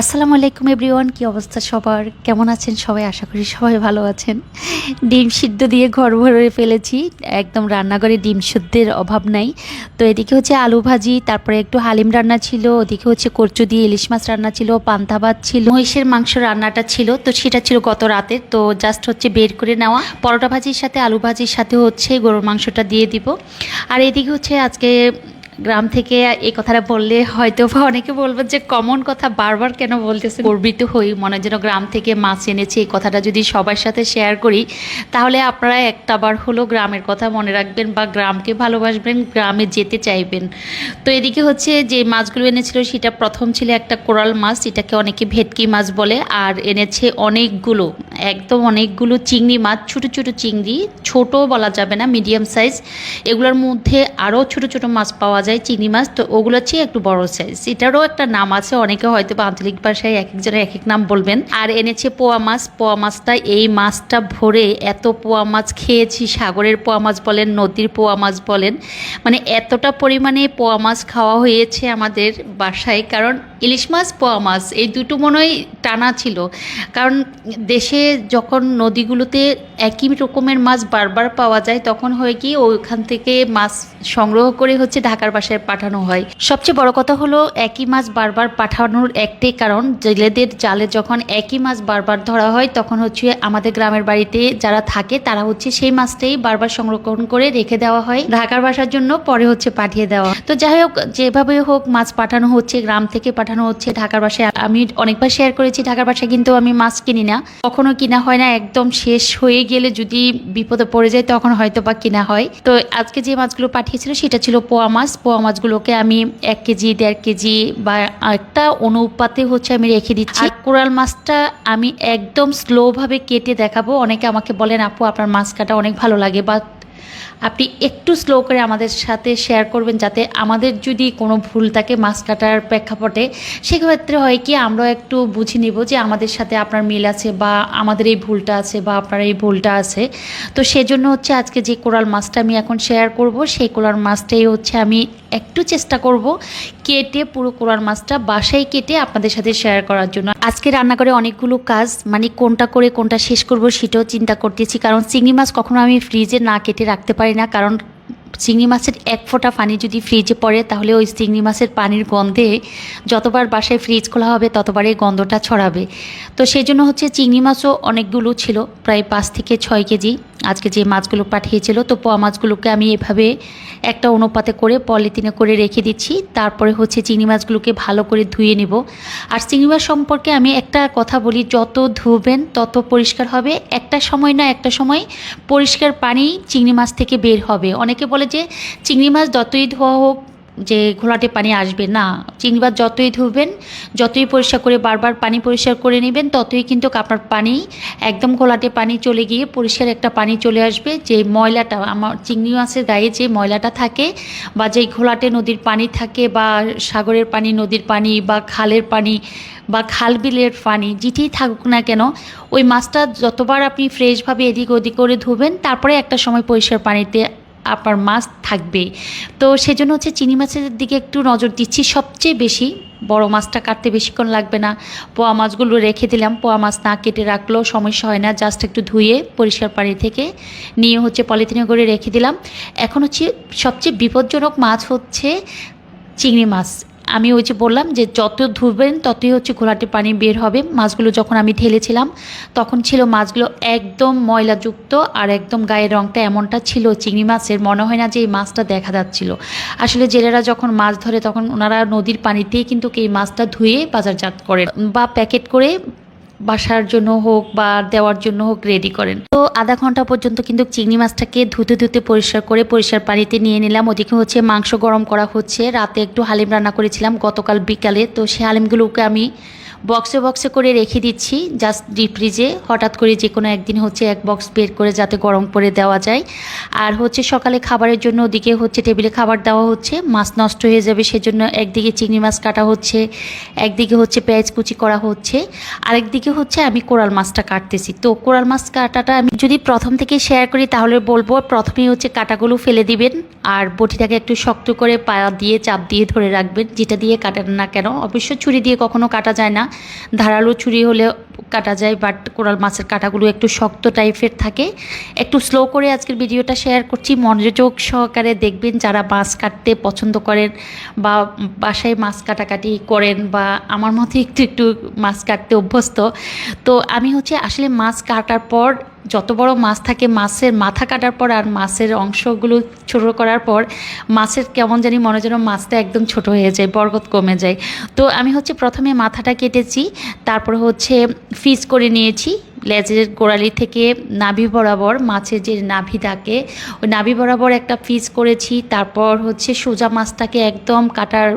আসসালামু আলাইকুম এভরিওয়ান, কি অবস্থা সবার? কেমন আছেন সবাই? আশা করি সবাই ভালো আছেন। ডিম সিদ্ধ দিয়ে ঘর ভরে ফেলেছি। একদম রান্নাঘরে ডিম সিদ্ধের অভাব নাই। তো এদিকে হচ্ছে আলু ভাজি, তারপরে একটু হালিম রান্না ছিল, ওদিকে হচ্ছে কচু দিয়ে ইলিশ মাছ রান্না ছিল, পান্তা ভাত ছিল, মহিষের মাংস রান্নাটা ছিল, তো সেটা ছিল গত রাতে। তো জাস্ট হচ্ছে বের করে নেওয়া। পরোটা ভাজির সাথে, আলু ভাজির সাথে হচ্ছে গরুর মাংসটা দিয়ে দিব। আর এদিকে হচ্ছে আজকে গ্রাম থেকে এই কথাটা বললে হয়তো বা অনেকে বলবেন যে কমন কথা বারবার কেন বলতেছে গর্বিত হই, মনে যেন গ্রাম থেকে মাছ এনেছি, এই কথাটা যদি সবার সাথে শেয়ার করি, তাহলে আপনারা একটাবার হলো গ্রামের কথা মনে রাখবেন বা গ্রামকে ভালোবাসবেন, গ্রামে যেতে চাইবেন। তো এদিকে হচ্ছে যে মাছগুলো এনেছিল, সেটা প্রথম ছিল একটা কোরাল মাছ, এটাকে অনেকে ভেটকি মাছ বলে, আর এনেছে অনেকগুলো, একদম অনেকগুলো চিংড়ি মাছ, ছোট ছোট চিংড়ি, ছোট বলা যাবে না মিডিয়াম সাইজ এগুলোর মধ্যে আরও ছোট ছোট মাছ পাওয়া যায়। চিংড়ি মাছ, তো ওগুলো চেয়ে একটু বড় সাইজ এটারও একটা নাম আছে, অনেকে হয়তো বা আঞ্চলিক ভাষায় এক একজনের এক এক নাম বলবেন। আর এনেছে পোয়া মাছ, পোয়া মাছটা এই মাছটা ভরে এত পোয়া মাছ খেয়েছি, সাগরের পোয়া মাছ বলেন, নদীর পোয়া মাছ বলেন মানে এতটা পরিমাণে পোয়া মাছ খাওয়া হয়েছে আমাদের বাসায়। কারণ ইলিশ মাছ, পোয়া মাছ, এই দুটো মনে হয় টানা ছিল। কারণ দেশে যখন নদীগুলোতে একই রকমের মাছ বারবার পাওয়া যায়, তখন হয় কি, ওইখান থেকে মাছ সংগ্রহ করে হচ্ছে ঢাকার বাসায় পাঠানো হয়। সবচেয়ে বড় কথা হলো, একই মাছ বারবার পাঠানোর একটাই কারণ, জেলেদের জালে যখন একই মাছ বারবার ধরা হয়, তখন হচ্ছে আমাদের গ্রামের বাড়িতে যারা থাকে, তারা হচ্ছে সেই মাছটাই বারবার সংরক্ষণ করে রেখে দেওয়া হয়। ঢাকার বাসার জন্য পরে হচ্ছে পাঠিয়ে দেওয়া। তো যাই হোক, যেভাবে হোক মাছ পাঠানো হচ্ছে, গ্রাম থেকে পাঠানো হচ্ছে ঢাকার বাসায়। আমি অনেকবার শেয়ার করেছি, ঢাকার বাসায় কিন্তু আমি মাছ কিনি না। কখনো কিনা হয় না, একদম শেষ হয়ে গেলে যদি বিপদে পড়ে যায়, তখন হয়তো বা কিনা হয়। তো আজকে যে মাছগুলো পাঠিয়েছিল, সেটা ছিল পোয়া মাছ। পোয়া মাছগুলোকে আমি এক কেজি, দেড় কেজি বা একটা অনুপাতে হচ্ছে আমি রেখে দিচ্ছি। কোরাল মাছটা আমি একদম স্লোভাবে কেটে দেখাবো। অনেকে আমাকে বলেন, আপু, আপনার মাছ কাটা অনেক ভালো লাগে বা আপনি একটু স্লো করে আমাদের সাথে শেয়ার করবেন যাতে আমাদের যদি কোনো ভুল থাকে মাছ কাটার প্রেক্ষাপটে, সেক্ষেত্রে হয় কি আমরা একটু বুঝে নিব যে আমাদের সাথে আপনার মিল আছে বা আমাদের এই ভুলটা আছে বা আপনার এই ভুলটা আছে। তো সেজন্য হচ্ছে আজকে যে কোরাল মাছটা আমি এখন শেয়ার করব, সেই কোরাল মাছটাই হচ্ছে আমি একটু চেষ্টা করব কেটে পুরো কোরাল মাছটা বাসায় কেটে আপনাদের সাথে শেয়ার করার জন্য। আজকে রান্না করে অনেকগুলো কাজ মানে কোনটা করে কোনটা শেষ করব সেটাও চিন্তা করতেছি, কারণ চিংড়ি মাছ কখনো আমি ফ্রিজে না কেটে রাখতে পারি না, কারণ চিংড়ি মাছের এক ফোঁটা পানি যদি ফ্রিজে পড়ে, তাহলে ওই চিংড়ি মাছের পানির গন্ধে যতবার বাসায় ফ্রিজ খোলা হবে ততবার এই গন্ধটা ছড়াবে। তো সেই জন্য হচ্ছে চিংড়ি মাছও অনেকগুলো ছিল, প্রায় পাঁচ থেকে ছয় কেজি। আজকে যে মাছগুলো পাঠিয়েছিল, তো পোয়া মাছগুলোকে আমি এভাবে একটা অনুপাতে করে পলিথিনে করে রেখে দিচ্ছি। তারপরে হচ্ছে চিংড়ি মাছগুলোকে ভালো করে ধুয়ে নেব। আর চিংড়ি মাছ সম্পর্কে আমি একটা কথা বলি, যত ধুবেন তত পরিষ্কার হবে। একটা সময় না একটা সময় পরিষ্কার পানি চিংড়ি মাছ থেকে বের হবে। অনেকে বলে যে, চিংড়ি মাছ যতই ধোয়া হোক যে ঘোলাটে পানি আসবে, না। চিংড়ি মাছ যতই ধুবেন, যতই পরিষ্কার করে বারবার পানি পরিষ্কার করে নেবেন, ততই কিন্তু আপনার পানি, একদম ঘোলাটে পানি চলে গিয়ে পরিষ্কার একটা পানি চলে আসবে। যে ময়লাটা, আমার চিংড়ি মাছের গায়ে যে ময়লাটা থাকে বা যেই ঘোলাটে নদীর পানি থাকে বা সাগরের পানি, নদীর পানি বা খালের পানি বা খাল বিলের পানি, যেটি থাকুক না কেন, ওই মাছটা যতবার আপনি ফ্রেশভাবে এদিক ওদিক করে ধুবেন, তারপরে একটা সময় পরিষ্কার পানিতে আপনার মাছ থাকবে। তো সেজন্য হচ্ছে চিনি মাছের দিকে একটু নজর দিচ্ছি। সবচেয়ে বেশি বড় মাছটা কাটতে বেশিক্ষণ লাগবে না। পোয়া মাছগুলো রেখে দিলাম। পোয়া মাছ না কেটে রাখলেও সমস্যা হয় না। জাস্ট একটু ধুয়ে পরিষ্কার পানি থেকে নিয়ে হচ্ছে পলিথিনে করে রেখে দিলাম। এখন হচ্ছে সবচেয়ে বিপজ্জনক মাছ হচ্ছে চিংড়ি মাছ। আমি ওই যে বললাম যে যত ধুবেন ততই হচ্ছে ঘোলাটে পানি বের হবে। মাছগুলো যখন আমি ঢেলেছিলাম, তখন ছিল মাছগুলো একদম ময়লাযুক্ত আর একদম গায়ের রঙটা এমনটা ছিল, চিংড়ি মাছের। মনে হয় না যে এই মাছটা দেখা যাচ্ছিল। আসলে জেলেরা যখন মাছ ধরে, তখন ওনারা নদীর পানিতেই কিন্তু এই মাছটা ধুয়ে বাজারজাত করেন বা প্যাকেট করে বাসার জন্য হোক বা দেওয়ার জন্য হোক রেডি করেন। তো আধা ঘণ্টা পর্যন্ত কিন্তু চিংড়ি মাছটাকে ধুতে ধুতে পরিষ্কার করে পরিষ্কার পানিতে নিয়ে নিলাম। ওদিকে হচ্ছে মাংস গরম করা হচ্ছে। রাতে একটু হালিম রান্না করেছিলাম গতকাল বিকালে। তো সেই হালিমগুলোকে আমি বক্সে বক্সে করে রেখে দিচ্ছি। জাস্ট ডিপ ফ্রিজে হঠাৎ করে যে কোনো একদিন হচ্ছে এক বক্স বের করে যাতে গরম করে দেওয়া যায়। আর হচ্ছে সকালে খাবারের জন্য ওদিকে হচ্ছে টেবিলে খাবার দেওয়া হচ্ছে। মাছ নষ্ট হয়ে যাবে সেজন্য একদিকে চিংড়ি মাছ কাটা হচ্ছে, একদিকে হচ্ছে পেঁয়াজ কুচি করা হচ্ছে। আরেকদিকে হচ্ছে আমি কোরাল মাছটা কাটতেছি। তো কোরাল মাছ কাটাটা আমি যদি প্রথম থেকে শেয়ার করি তাহলে বলব প্রথমেই হচ্ছে কাটাগুলো ফেলে দিবেন আর বটিটাকে একটু শক্ত করে পা দিয়ে, চাপ দিয়ে ধরে রাখবেন। যেটা দিয়ে কাটেন না কেন? অবশ্য ছুরি দিয়ে কখনো কাটা যায় না। ধারালো ছুরি হলে কাটা যায় বাট কোরাল মাছের কাটাগুলো একটু শক্ত টাইপের থাকে। একটু স্লো করে আজকের ভিডিওটা শেয়ার করছি। মনোযোগ সহকারে দেখবেন যারা মাছ কাটতে পছন্দ করেন বা বাসায় মাছ কাটাকাটি করেন বা আমার মতে একটু একটু মাছ কাটতে অভ্যস্ত। তো আমি হচ্ছে আসলে মাছ কাটার পর যত বড় মাছ থাকে, মাছের মাথা কাটার পর আর মাছের অংশগুলো ছোট করার পর মাছের কেমন জানি মনে যেন মাছটা একদম ছোট হয়ে যায় বরগত কমে যায়। তো আমি হচ্ছে প্রথমে মাথাটা কেটেছি, তারপর হচ্ছে ফিস করে নিয়েছি। লেজের গোড়ালি থেকে নাভি বরাবর মাছের যে নাভি থাকে, ওই নাভি বরাবর একটা ফিস করেছি। তারপর হচ্ছে সোজা মাছটাকে একদম কাটার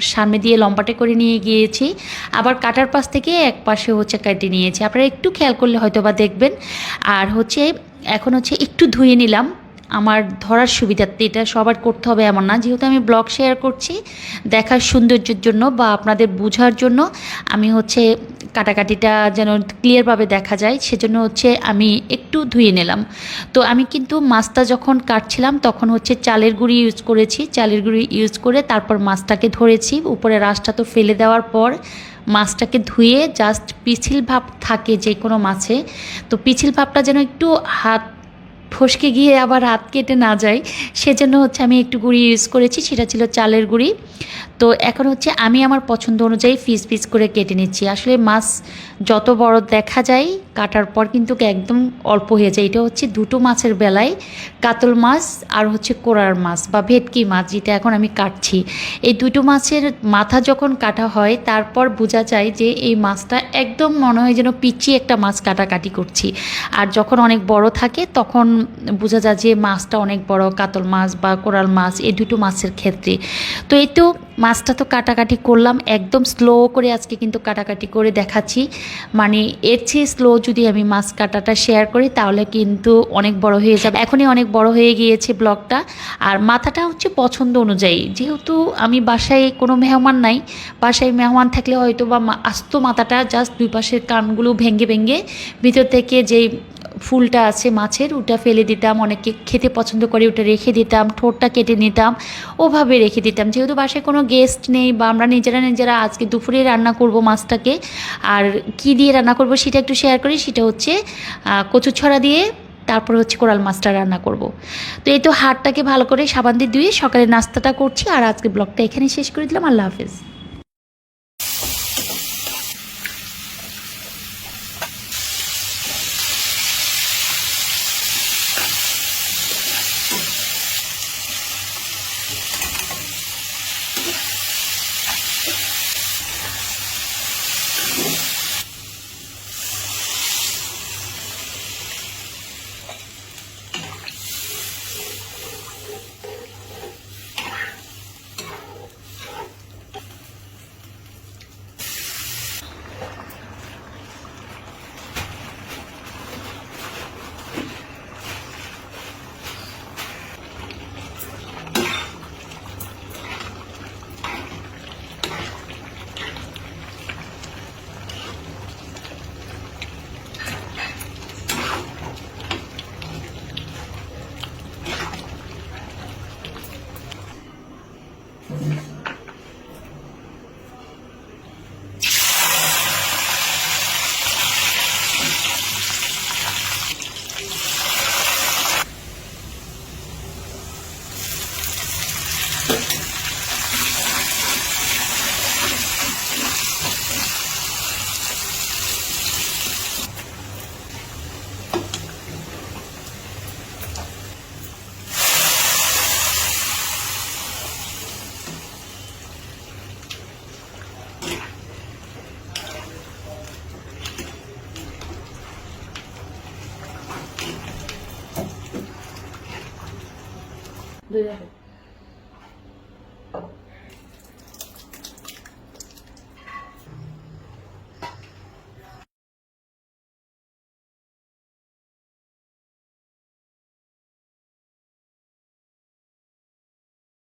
সামনে দিয়ে লম্বাটে করে নিয়ে গিয়েছি। আবার কাটার পাশ থেকে এক পাশে হচ্ছে কেটে নিয়েছি। আপনারা একটু খেয়াল করলে হয়তো বা দেখবেন। আর হচ্ছে, এখন হচ্ছে একটু ধুয়ে নিলাম। আমার ধরার সুবিধার্থে এটা সবার করতে হবে এমন না। যেহেতু আমি ব্লগ শেয়ার করছি, দেখার সৌন্দর্যের জন্য বা আপনাদের বোঝার জন্য আমি হচ্ছে কাটাকাটিটা যেন ক্লিয়ারভাবে দেখা যায়, সেজন্য হচ্ছে আমি একটু ধুয়ে নিলাম। তো আমি কিন্তু মাছটা যখন কাটছিলাম, তখন হচ্ছে চালের গুঁড়ি ইউজ করেছি। চালের গুঁড়ি ইউজ করে তারপর মাছটাকে ধরেছি। উপরে রাসটা তো ফেলে দেওয়ার পর মাছটাকে ধুয়ে জাস্ট পিছিল ভাব থাকে যে কোনো মাছে। তো পিছিল ভাবটা যেন একটু হাত ফসকে গিয়ে আবার হাত কেটে না যায়। সেজন্য হচ্ছে আমি একটু গুঁড়ি ইউজ করেছি, সেটা ছিল চালের গুঁড়ি। তো এখন হচ্ছে আমি আমার পছন্দ অনুযায়ী পিস পিস করে কেটে নিচ্ছি। আসলে মাছ যত বড় দেখা যায়, কাটার পর কিন্তু একদম অল্প হয়ে যায়। এটা হচ্ছে দুটো মাছের বেলায় কাতল মাছ আর হচ্ছে কোরার মাছ বা ভেটকি মাছ যেটা এখন আমি কাটছি। এই দুটো মাছের মাথা যখন কাটা হয়, তারপর বোঝা যায় যে এই মাছটা একদম মনে হয় যেন পিচি একটা মাছ কাটাকাটি করছি। আর যখন অনেক বড় থাকে, তখন বোঝা যায় যে মাছটা অনেক বড় কাতল মাছ বা কোরাল মাছ, এই দুটো মাছের ক্ষেত্রে। তো এই তো মাছটা তো কাটাকাটি করলাম, একদম স্লো করে আজকে কিন্তু কাটাকাটি করে দেখাচ্ছি। মানে এর চেয়ে স্লো যদি আমি মাছ কাটাটা শেয়ার করি, তাহলে কিন্তু অনেক বড় হয়ে যাবে। এখনই অনেক বড় হয়ে গিয়েছে ব্লগটা। আর মাথাটা হচ্ছে পছন্দ অনুযায়ী। যেহেতু আমি বাসায় কোনো মেহমান নাই, বাসায় মেহমান থাকলে হয়তো বা আস্ত মাথাটা জাস্ট দুই পাশের কানগুলো ভেঙে ভেঙে ভিতর থেকে যেই ফুলটা আছে মাছের ওটা ফেলে দিতাম অনেকে খেতে পছন্দ করে ওটা রেখে দিতাম ঠোঁটটা কেটে নিতাম ওভাবে রেখে দিতাম। যেহেতু বাসায় কোনো গেস্ট নেই বা আমরা নিজেরা নিজেরা আজকে দুপুরে রান্না করব মাছটাকে আর কি দিয়ে রান্না করব সেটা একটু শেয়ার করি সেটা হচ্ছে আহ, কচু ছড়া দিয়ে তারপর হচ্ছে কোরাল মাছটা রান্না করব। তো এই তো হাড়টাকে ভালো করে সাবান দিয়ে ধুয়ে সকালে নাস্তাটা করছি আর আজকে ব্লগটা এখানে শেষ করে দিলাম আল্লাহ হাফেজ। দুই রাখো